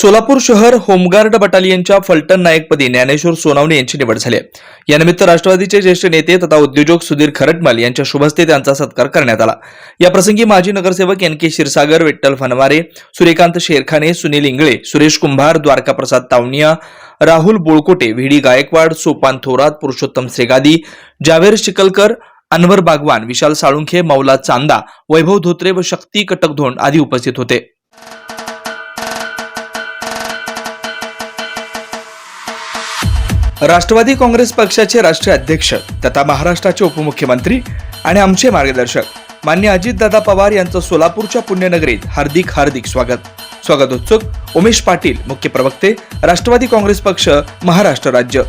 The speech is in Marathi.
सोलापूर शहर होमगार्ड बटालियनच्या फलटण नायकपदी ज्ञानेश्वर सोनावणे यांची निवड झाली आहे. यानिमित्त राष्ट्रवादीचे ज्येष्ठ नेते तथा उद्योजक सुधीर खरटमल यांच्या शुभस्ते त्यांचा सत्कार करण्यात आला. या प्रसंगी माजी नगरसेवक N K Kshirsagar Vitthal Phanware Suryakant Sherkhane Sunil Ingale Suresh Kumbhar Dwarkaprasad Tavaniya Rahul Bolkote V D Gaikwad Sopan Thorat Purushottam Shrigadi Javer Shikalkar Anwar Bagwan Vishal Salunkhe Maula Chanda Vaibhav Dhotre व शक्ती कटकधोंड आदी उपस्थित होते. राष्ट्रवादी काँग्रेस पक्षाचे राष्ट्रीय अध्यक्ष तथा महाराष्ट्राचे उपमुख्यमंत्री आणि आमचे मार्गदर्शक मान्य अजितदादा पवार यांचं सोलापूरच्या पुण्यनगरीत हार्दिक हार्दिक स्वागत. स्वागतोत्सुक उमेश पाटील मुख्य प्रवक्ते राष्ट्रवादी काँग्रेस पक्ष महाराष्ट्र राज्य.